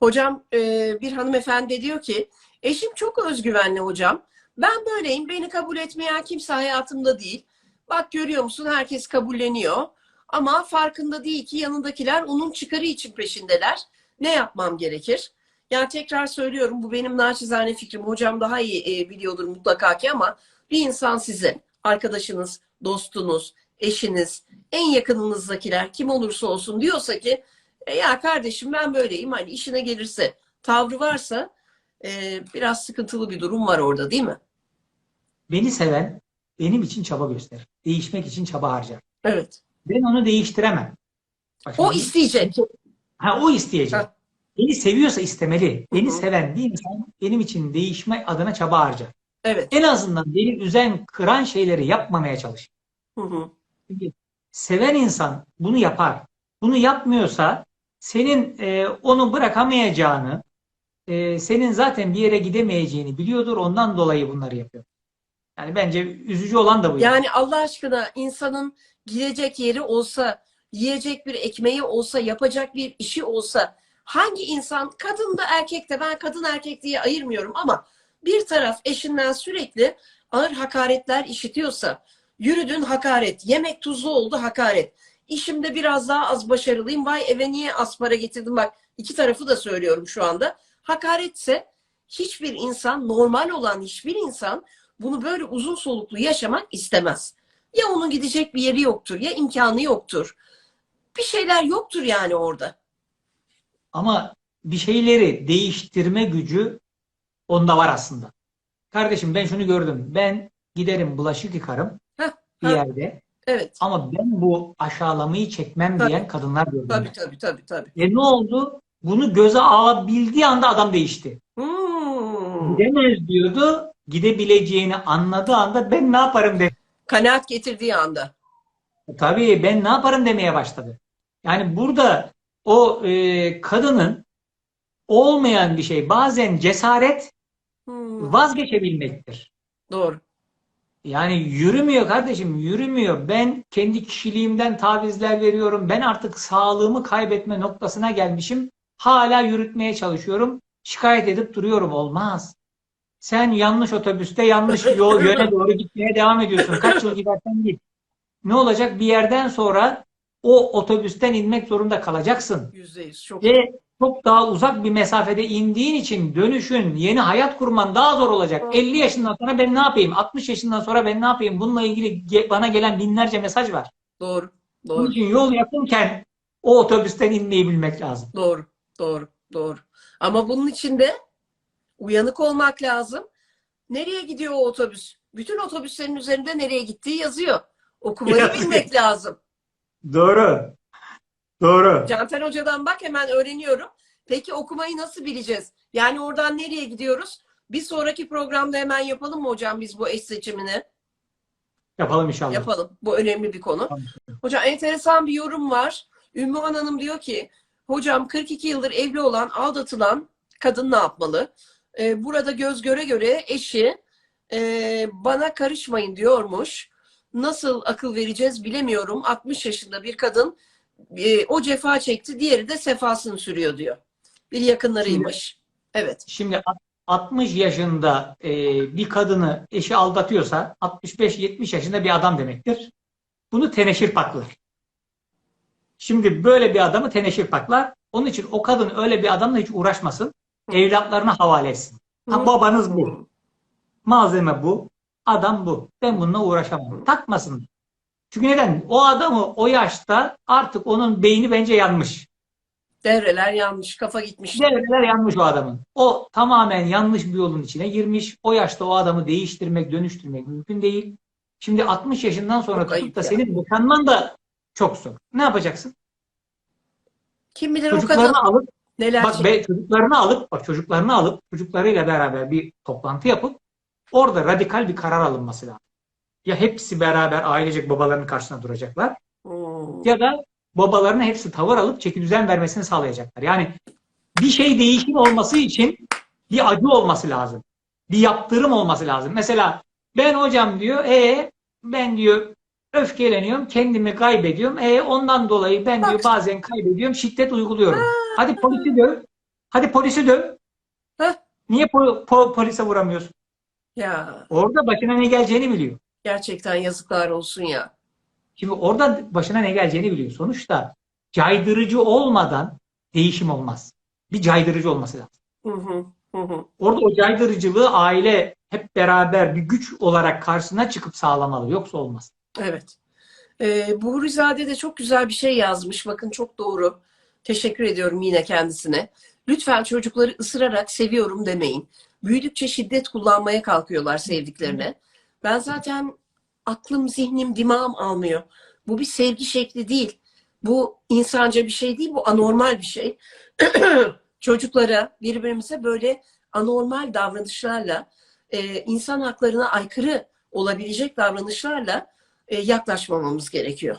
Hocam e, bir hanımefendi diyor ki eşim çok özgüvenli hocam. Ben böyleyim. Beni kabul etmeyen kimse hayatımda değil. Bak görüyor musun herkes kabulleniyor. Ama farkında değil ki yanındakiler onun çıkarı için peşindeler. Ne yapmam gerekir? Yani tekrar söylüyorum bu benim naçizane fikrim. Hocam daha iyi e, biliyordur mutlaka ki ama bir insan size, arkadaşınız, dostunuz, eşiniz, en yakınınızdakiler kim olursa olsun diyorsa ki e, ya kardeşim ben böyleyim hani işine gelirse tavrı varsa e, biraz sıkıntılı bir durum var orada değil mi? Beni seven benim için çaba gösterir. Değişmek için çaba harcar. Evet. Ben onu değiştiremem. Bak O isteyecek. Ha, o isteyecek. Ha. Beni seviyorsa istemeli. Beni Hı hı. seven bir insan benim için değişme adına çaba harcar. Evet. En azından beni üzen, kıran şeyleri yapmamaya çalış. Hı hı. Çünkü seven insan bunu yapar. Bunu yapmıyorsa senin e, onu bırakamayacağını, e, senin zaten bir yere gidemeyeceğini biliyordur. Ondan dolayı bunları yapıyor. Yani bence üzücü olan da bu. Yani Allah aşkına insanın gidecek yeri olsa, yiyecek bir ekmeği olsa, yapacak bir işi olsa hangi insan kadın da erkek de ben kadın erkek diye ayırmıyorum ama bir taraf eşinden sürekli ağır hakaretler işitiyorsa yürüdün hakaret, yemek tuzlu oldu hakaret. İşimde biraz daha az başarılıyım. Vay eve niye az para getirdim bak iki tarafı da söylüyorum şu anda. Hakaretse hiçbir insan normal olan hiçbir insan bunu böyle uzun soluklu yaşamak istemez. Ya onun gidecek bir yeri yoktur ya imkanı yoktur. Bir şeyler yoktur yani orada. Ama bir şeyleri değiştirme gücü onda var aslında. Kardeşim ben şunu gördüm. Ben giderim bulaşık yıkarım Heh, bir heh. yerde. Evet. Ama ben bu aşağılamayı çekmem Tabii. diyen kadınlar gördüm. Tabii tabii tabii tabii. E ne oldu? Bunu göze alabildiği anda adam değişti. Hmm. Gidemez diyordu. Gidebileceğini anladığı anda ben ne yaparım dedi. Kanaat getirdiği anda. Tabii ben ne yaparım demeye başladı. Yani burada o e, kadının olmayan bir şey bazen cesaret Hmm. vazgeçebilmektir. Doğru. Yani yürümüyor kardeşim, yürümüyor. Ben kendi kişiliğimden tavizler veriyorum. Ben artık sağlığımı kaybetme noktasına gelmişim. Hala yürütmeye çalışıyorum. Şikayet edip duruyorum. Olmaz. Sen yanlış otobüste yanlış yol yöne doğru gitmeye devam ediyorsun. Kaç yıl gidersen git. Ne olacak? Bir yerden sonra o otobüsten inmek zorunda kalacaksın. Yüzde yüz. Çok Ve çok daha uzak bir mesafede indiğin için dönüşün, yeni hayat kurman daha zor olacak. 50 yaşından sonra ben ne yapayım? 60 yaşından sonra ben ne yapayım? Bununla ilgili ge- bana gelen binlerce mesaj var. doğru. Bunun Doğru. için yol yakınken o otobüsten inmeyi bilmek lazım. Doğru. Doğru. Doğru. Ama bunun için de uyanık olmak lazım. Nereye gidiyor o otobüs? Bütün otobüslerin üzerinde nereye gittiği yazıyor. Okumayı bilmek lazım. Doğru. Doğru. Canten Hoca'dan bak hemen öğreniyorum. Peki okumayı nasıl bileceğiz? Yani oradan nereye gidiyoruz? Bir sonraki programda hemen yapalım mı hocam biz bu eş seçimini? Yapalım inşallah. Yapalım. Bu önemli bir konu. Tamam. Hocam enteresan bir yorum var. Ümmühan Hanım diyor ki hocam 42 yıldır evli olan aldatılan kadın ne yapmalı? Ee, burada göz göre göre eşi e, bana karışmayın diyormuş. Nasıl akıl vereceğiz bilemiyorum. 60 yaşında bir kadın e, o cefa çekti. Diğeri de sefasını sürüyor diyor. Bir yakınlarıymış. Evet. Şimdi 60 yaşında e, bir kadını eşi aldatıyorsa 65-70 yaşında bir adam demektir. Bunu teneşir paklar. Şimdi böyle bir adamı teneşir paklar. Onun için o kadın öyle bir adamla hiç uğraşmasın. Evlatlarına havale etsin. Ha, babanız bu. Malzeme bu. Adam bu. Ben bununla uğraşamam. Takmasın. Çünkü neden? O adamı o yaşta artık onun beyni bence yanmış. Devreler yanmış. Kafa gitmiş. Devreler yanmış o adamın. O tamamen yanlış bir yolun içine girmiş. O yaşta o adamı değiştirmek, dönüştürmek mümkün değil. Şimdi 60 yaşından sonra Çok tutup da ya. senin boşanman da çok zor. Ne yapacaksın? Kim bilir o kadın Çocuklarını alıp neler bak be, çocuklarını alıp bak çocuklarını alıp çocuklarıyla beraber bir toplantı yapıp orada radikal bir karar alınması lazım. Ya hepsi beraber ailecek babalarının karşısına duracaklar Hmm. ya da babalarına hepsi tavır alıp çeki düzen vermesini sağlayacaklar. Yani bir şey değişim olması için bir acı olması lazım. Bir yaptırım olması lazım. Mesela ben hocam diyor, e ben diyor öfkeleniyorum, kendimi kaybediyorum. E ondan dolayı ben diyor Bak. bazen kaybediyorum, şiddet uyguluyorum. Hadi polisi döv. Hadi polisi döv. Niye po- po- polise vuramıyorsun? Ya Orada başına ne geleceğini biliyor. Gerçekten yazıklar olsun ya. Şimdi orada başına ne geleceğini biliyor. Sonuçta caydırıcı olmadan değişim olmaz. Bir caydırıcı olması lazım. Hı hı, hı hı. Orada o caydırıcılığı aile hep beraber bir güç olarak karşısına çıkıp sağlamalı. Yoksa olmaz. Evet. Ee, Buhurizade de çok güzel bir şey yazmış. Bakın çok doğru. Teşekkür ediyorum yine kendisine. Lütfen çocukları ısırarak seviyorum demeyin. Büyüdükçe şiddet kullanmaya kalkıyorlar sevdiklerine. Ben zaten aklım, zihnim, dimağım almıyor. Bu bir sevgi şekli değil. Bu insanca bir şey değil. Bu anormal bir şey. Çocuklara, birbirimize böyle anormal davranışlarla, e, insan haklarına aykırı olabilecek davranışlarla e, yaklaşmamamız gerekiyor.